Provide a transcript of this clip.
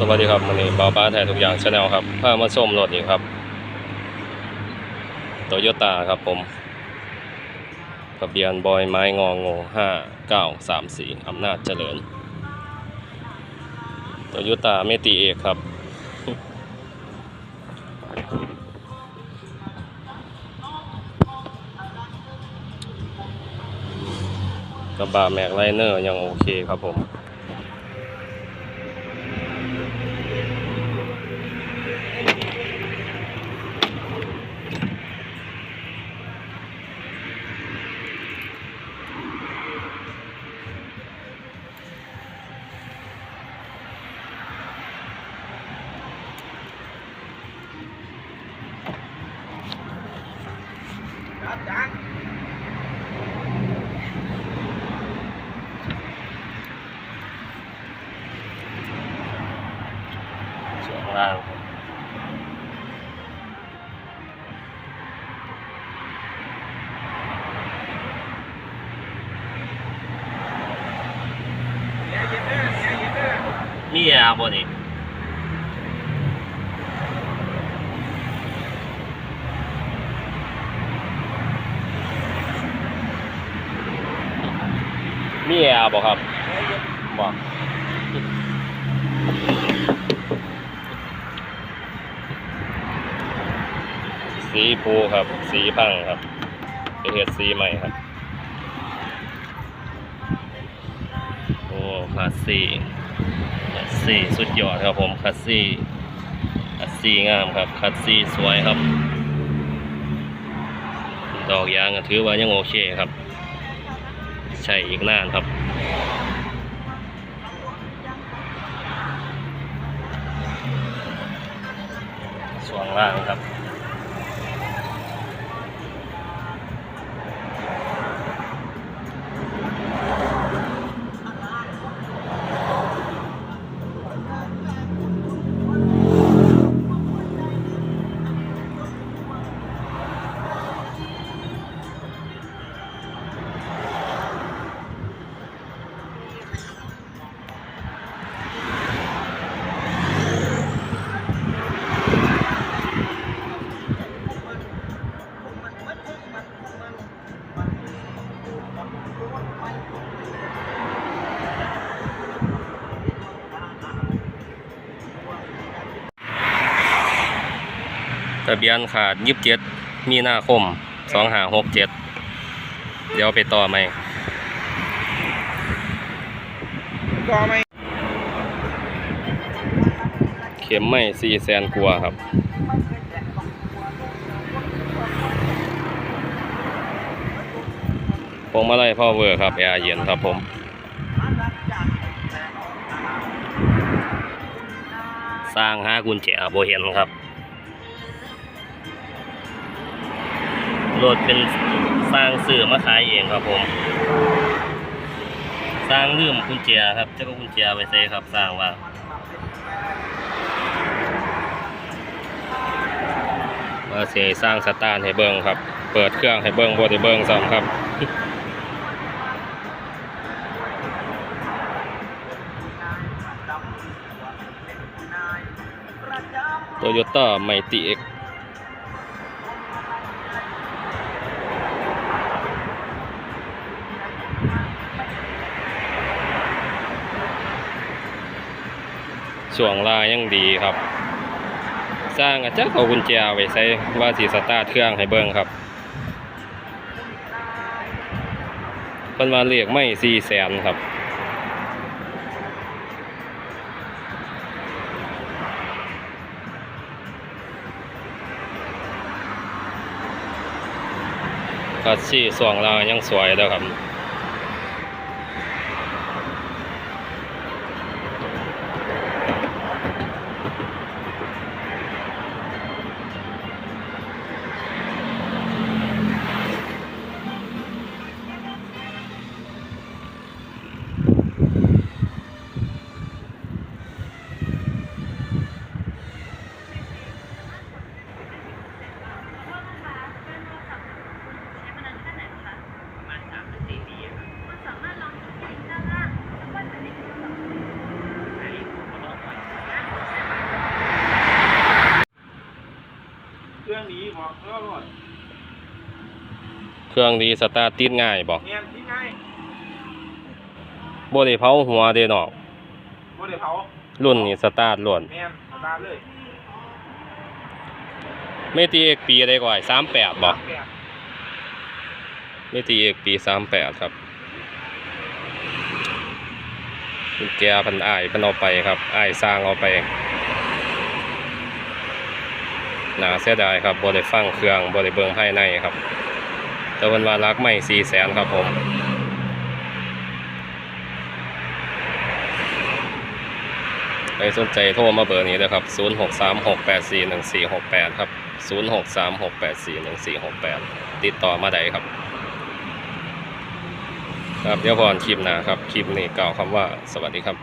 สวัสดีครับวันนี้บาวป้าไทยทุกอย่างชาแนลครับพามาชมรถอีกครับโตโยต้าครับผมทะเบียนบอยไม้งองูห้าเก้าสามสี่อำนาจเจริญโตโยต้าเมติเอกครับ กระบะแม็กไลเนอร์ยังโอเคครับผม ล่างมีแอร์บ่นี่มีแอร์บ่ครับบ่ สีภูครับ สีพังครับไปเฮ็ดสีใหม่ครับโอ้คาสซี่คาสซี่สุดยอดครับผมคาสซี่คาสซี่งามครับคาสซี่สวยครับ ดอกยางถือว่ายังโอเคครับใช้อีกนานครับส่วนล่างครับ ทะเบียนขาดยิบเจ็ดมีนาคมสองหาหกเจ็ดเดี๋ยวไปต่อไหมก็ไม่เข็มไม่สี่แสนกว่าครับพวงมาลัยพ่อเวอร์ครับแอร์เย็นครับผมสร้างหากุญแจโบเห็นครับ รถเป็นสร้างสื่อมาขายเองครับผม สร้างลืมกุญแจครับเจ้ากุญแจไว้ใส่ครับสร้างว่าว่าสิสร้างสตาร์ทให้เบิ่งครับ เปิดเครื่องให้เบิ่งบ่ได้เบิ่งซ้ำครับโตโยต้าไมติเอ็ก ช่วงลายยังดีครับ สร้างอาจจะเอากุญแจไว้ใส่ว่าสีสตาร์ทเครื่องให้เบิ่งครับเพิ่นว่าเรียกไม่สี่แสนครับคัสซี่ส่วงลางยังสวยเด้อครับ รื่องนี้บอกเรื่องรถเครื่องดีสตาร์ทติดง่ายบ่เนียนที่ง่ายบ่ได้เผาหัวเด้เนาะบ่ได้เผารุ่นนี้สตาร์ทล้วนเนียนสตาร์ทเลยไม่ตีเอกปีได้ก่อย38บ่แปดไม่ตีเอกปี38ครับคุณแกเพันอ้ายเพันเอาไปครับอ้ายสร้างเอาไป นาเสียดายครับบ่ได้ฟังเครื่องบ่ได้เบิงภายในครับต่เพิ่นวารักไม่400,000ครับผมใครสนใจโทรมาเบอร์นี้นะครับ 0636841468 ครับ 0636841468 ติดต่อมาได้ครับ ครับเดี๋ยวพรคลิปหน้าครับ คลิปนี้กล่าวคำว่าสวัสดีครับ